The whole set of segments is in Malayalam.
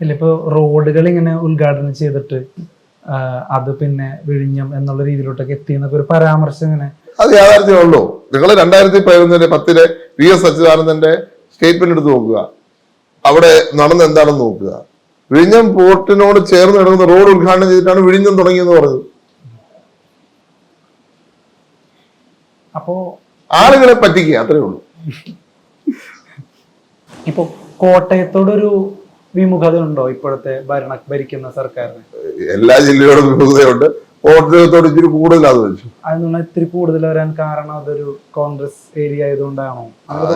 ഇല്ല ഇപ്പൊ റോഡുകൾ ഇങ്ങനെ ഉദ്ഘാടനം ചെയ്തിട്ട് അത് പിന്നെ വിഴിഞ്ഞം എന്നുള്ള രീതിയിലോട്ടൊക്കെ എത്തി എന്നൊക്കെ ഒരു പരാമർശം ഇങ്ങനെ അത് യാഥാർത്ഥ്യമേ ഉള്ളൂ. നിങ്ങൾ രണ്ടായിരത്തി പതിനൊന്നിലെ പത്തിലെ വി എസ് അച്യുതാനന്ദന്റെ സ്റ്റേറ്റ്മെന്റ് എടുത്ത് നോക്കുക. അവിടെ നടന്ന എന്താണെന്ന് നോക്കുക. വിഴിഞ്ഞം പോർട്ടിനോട് ചേർന്ന് കിടക്കുന്ന റോഡ് ഉദ്ഘാടനം ചെയ്തിട്ടാണ് വിഴിഞ്ഞം തുടങ്ങിയെന്ന് പറഞ്ഞത്. അപ്പോ ആളുകളെ പറ്റിക്കുക അത്രേ ഉള്ളൂ. ഇപ്പൊ കോട്ടയത്തോടൊരു വിമുഖത ഉണ്ടോ ഇപ്പോഴത്തെ ഭരണ ഭരിക്കുന്ന സർക്കാരിന്? എല്ലാ ജില്ലയോടും വിമുഖതയുണ്ട്. പോർട്ടിനകത്തോട് ഇച്ചിരി അത് വെച്ചു അതിനുള്ള ഇത്തിരി കൂടുതൽ വരാൻ കാരണം അതൊരു കോൺഗ്രസ് ഏരിയ ആയതുകൊണ്ടാണോ?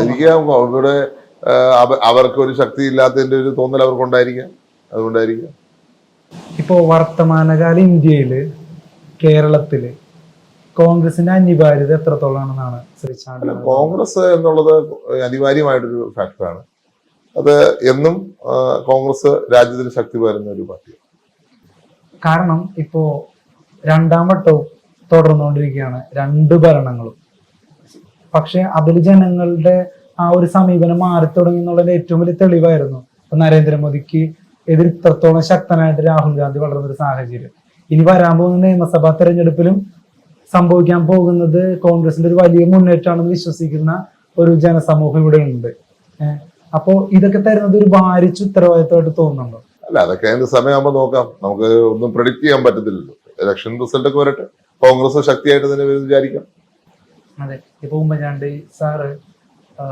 എനിക്ക് അവരുടെ ആ, അവർക്ക് ഒരു ശക്തി ഇല്ലാത്തതിന്റെ ഒരു തോന്നൽ അവർക്കുണ്ടായിരിക്കാം. അതുകൊണ്ടായിരിക്കാം. ഇപ്പോ വർത്തമാനകാല ഇന്ത്യയിൽ കേരളത്തിൽ കോൺഗ്രസിന്റെ അനിവാര്യത എത്രത്തോളാണെന്നാണ് ശ്രീ ചാണ്ടി കോൺഗ്രസ് എന്നുള്ളത് അനിവാര്യമായിട്ടൊരു ഫാക്ടറാണ് അത് എന്നും കോൺഗ്രസ് രാജ്യത്തിന് ശക്തി പകരുന്ന ഒരു പാർട്ടിയാണ്. കാരണം ഇപ്പോ രണ്ടാം വട്ടവും തുടർന്നുകൊണ്ടിരിക്കുകയാണ്. രണ്ട് ഭരണങ്ങളും. പക്ഷെ അതിൽ ജനങ്ങളുടെ ആ ഒരു സമീപനം മാറി തുടങ്ങി എന്നുള്ളതിന്റെ ഏറ്റവും വലിയ തെളിവായിരുന്നു. നരേന്ദ്രമോദിക്ക് എതിർ ഇത്രത്തോളം ശക്തനായിട്ട് രാഹുൽ ഗാന്ധി വളർന്ന ഒരു സാഹചര്യം. ഇനി വരാൻ പോകുന്ന നിയമസഭാ തെരഞ്ഞെടുപ്പിലും സംഭവിക്കാൻ പോകുന്നത് കോൺഗ്രസിന്റെ ഒരു വലിയ മുന്നേറ്റമാണെന്ന് വിശ്വസിക്കുന്ന ഒരു ജനസമൂഹം ഇവിടെ ഉണ്ട് അപ്പോ ഇതൊക്കെ തരുന്നത് ഒരു ഭാരിച്ച ഉത്തരവാദിത്തമായിട്ട് തോന്നുന്നുണ്ടോ? അല്ല അതൊക്കെ അതിന്റെ സമയമാകുമ്പോൾ നോക്കാം. നമുക്ക് ഒന്നും പ്രഡിക്റ്റ് ചെയ്യാൻ പറ്റത്തില്ലല്ലോ. ഇലക്ഷൻ റിസൾട്ട് ഒക്കെ വരട്ടെ. കോൺഗ്രസ് ശക്തിയായിട്ട് തന്നെ വിചാരിക്കാം. അതെ. ഇപ്പൊ ഉമ്മൻചാണ്ടി സാറ്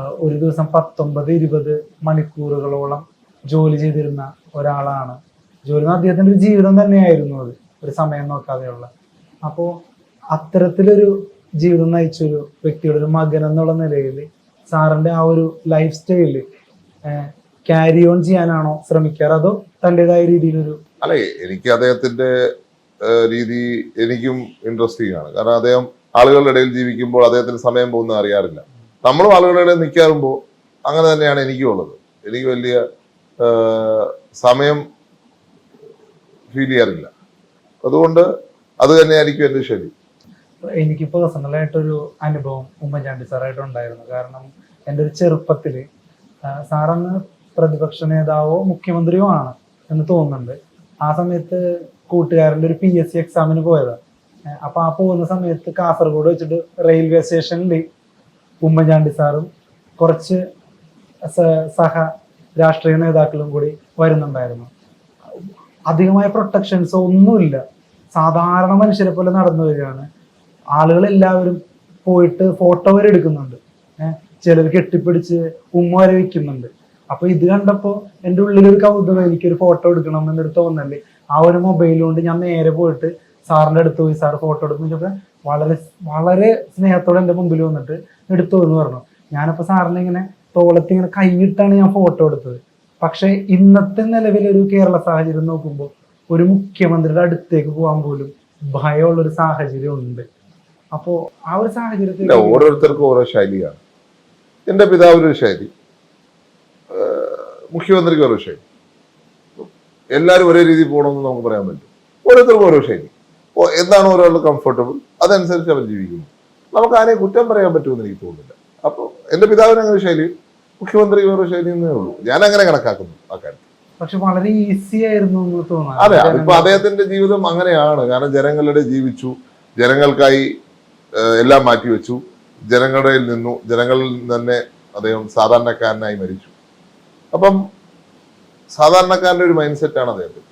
ഒരു ദിവസം പത്തൊമ്പത് ഇരുപത് മണിക്കൂറുകളോളം ജോലി ചെയ്തിരുന്ന ഒരാളാണ്. ജോലി അദ്ദേഹത്തിന്റെ ഒരു ജീവിതം തന്നെയായിരുന്നു അത്. ഒരു സമയം നോക്കാതെയുള്ള. അപ്പോ അത്തരത്തിലൊരു ജീവിതം നയിച്ചൊരു വ്യക്തിയുടെ ഒരു മകൻ എന്നുള്ള നിലയിൽ സാറിന്റെ ആ ഒരു ലൈഫ് സ്റ്റൈൽ ക്യാരി ഓൺ ചെയ്യാനാണോ ശ്രമിക്കാറ്? അതോ തന്റെതായ രീതിയിലൊരു അല്ല എനിക്ക് അദ്ദേഹത്തിന്റെ രീതി എനിക്കും ഇൻട്രസ്റ്റിംഗ് ആണ്. കാരണം അദ്ദേഹം ആളുകളുടെ ഇടയിൽ ജീവിക്കുമ്പോൾ അദ്ദേഹത്തിന് സമയം പോകുന്നത് അറിയാറില്ല. നമ്മളും ആളുകളുടെ ഇടയിൽ നിൽക്കാറുമ്പോൾ അങ്ങനെ തന്നെയാണ് എനിക്കും ഉള്ളത്. എനിക്ക് വലിയ സമയം ഫീൽ ചെയ്യാറില്ല. അതുകൊണ്ട് അത് തന്നെയായിരിക്കും എന്റെ ശരി. എനിക്ക് പേഴ്സണലായിട്ടൊരു അനുഭവം ഉമ്മൻചാണ്ടി സാറായിട്ട് ഉണ്ടായിരുന്നു. കാരണം എന്റെ ഒരു ചെറുപ്പത്തിൽ ആ, സാറന്ന് പ്രതിപക്ഷ നേതാവോ മുഖ്യമന്ത്രിയോ ആണ് എന്ന് തോന്നുന്നുണ്ട്. ആ സമയത്ത് കൂട്ടുകാരന്റെ ഒരു പി എസ് സി എക്സാമിന് പോയതാണ് അപ്പൊ ആ പോകുന്ന സമയത്ത് കാസർഗോഡ് വെച്ചിട്ട് റെയിൽവേ സ്റ്റേഷനിൽ ഉമ്മൻചാണ്ടി സാറും കുറച്ച് സഹ രാഷ്ട്രീയ നേതാക്കളും കൂടി വരുന്നുണ്ടായിരുന്നു. അധികമായ പ്രൊട്ടക്ഷൻസ് ഒന്നുമില്ല. സാധാരണ മനുഷ്യരെ പോലെ നടന്നു വരികയാണ്. ആളുകൾ എല്ലാവരും പോയിട്ട് ഫോട്ടോ വരെ എടുക്കുന്നുണ്ട്. ചിലർ കെട്ടിപ്പിടിച്ച് ഉമ്മ വരെ വെക്കുന്നുണ്ട്. അപ്പൊ ഇത് കണ്ടപ്പോ എന്റെ ഉള്ളിലൊരു കൗതുകം എനിക്കൊരു ഫോട്ടോ എടുക്കണം എന്നൊരു തോന്നൽ. ആ ഒരു മൊബൈൽ കൊണ്ട് ഞാൻ നേരെ പോയിട്ട് സാറിന്റെ അടുത്ത് പോയി സാർ ഫോട്ടോ ചോദിച്ചപ്പോ വളരെ വളരെ സ്നേഹത്തോടെ എന്റെ മുമ്പിൽ വന്നിട്ട് എടുത്തു എന്ന് പറഞ്ഞു. ഞാനപ്പോ സാറിനെ ഇങ്ങനെ തോളത്ത് ഇങ്ങനെ കൈയിട്ടാണ് ഞാൻ ഫോട്ടോ എടുത്തത്. പക്ഷെ ഇന്നത്തെ നിലവിലൊരു കേരള സാഹചര്യം നോക്കുമ്പോൾ ഒരു മുഖ്യമന്ത്രിയുടെ അടുത്തേക്ക് പോകാൻ പോലും ഭയമുള്ള ഒരു സാഹചര്യം ഉണ്ട്. അപ്പോ ആ ഒരു സാഹചര്യത്തിൽ ഓരോരുത്തർക്കും ഓരോ ശൈലിയാണ്. എന്റെ പിതാവിനൊരു ശൈലി. മുഖ്യമന്ത്രിക്ക് ഓരോ ശൈലി. എല്ലാവരും ഒരേ രീതിയിൽ പോകണമെന്ന് നമുക്ക് പറയാൻ പറ്റും. ഓരോരുത്തർക്കും ഓരോ ശൈലി. എന്താണ് ഒരാളുടെ കംഫർട്ടബിൾ അതനുസരിച്ച് അവർ ജീവിക്കുന്നു. നമുക്ക് ആരെയും കുറ്റം പറയാൻ പറ്റുമെന്ന് എനിക്ക് തോന്നുന്നില്ല. അപ്പോൾ എന്റെ പിതാവിന് അങ്ങനെ ഒരു ശൈലി മുഖ്യമന്ത്രി ഓരോ ശൈലി എന്നേ ഉള്ളൂ. ഞാൻ അങ്ങനെ കണക്കാക്കുന്നു ആ കാര്യത്തിൽ. പക്ഷെ വളരെ ഈസി ആയിരുന്നു എന്ന് തോന്നുന്നു. അതെ ഇപ്പൊ അദ്ദേഹത്തിന്റെ ജീവിതം അങ്ങനെയാണ്. കാരണം ജനങ്ങളുടെ ജീവിച്ചു ജനങ്ങൾക്കായി എല്ലാം മാറ്റിവെച്ചു. ജനങ്ങളുടെ നിന്നു ജനങ്ങളിൽ തന്നെ അദ്ദേഹം സാധാരണക്കാരനായി മരിച്ചു. അപ്പം സാധാരണക്കാരന്റെ ഒരു മൈൻഡ് സെറ്റാണ് അദ്ദേഹത്തിന്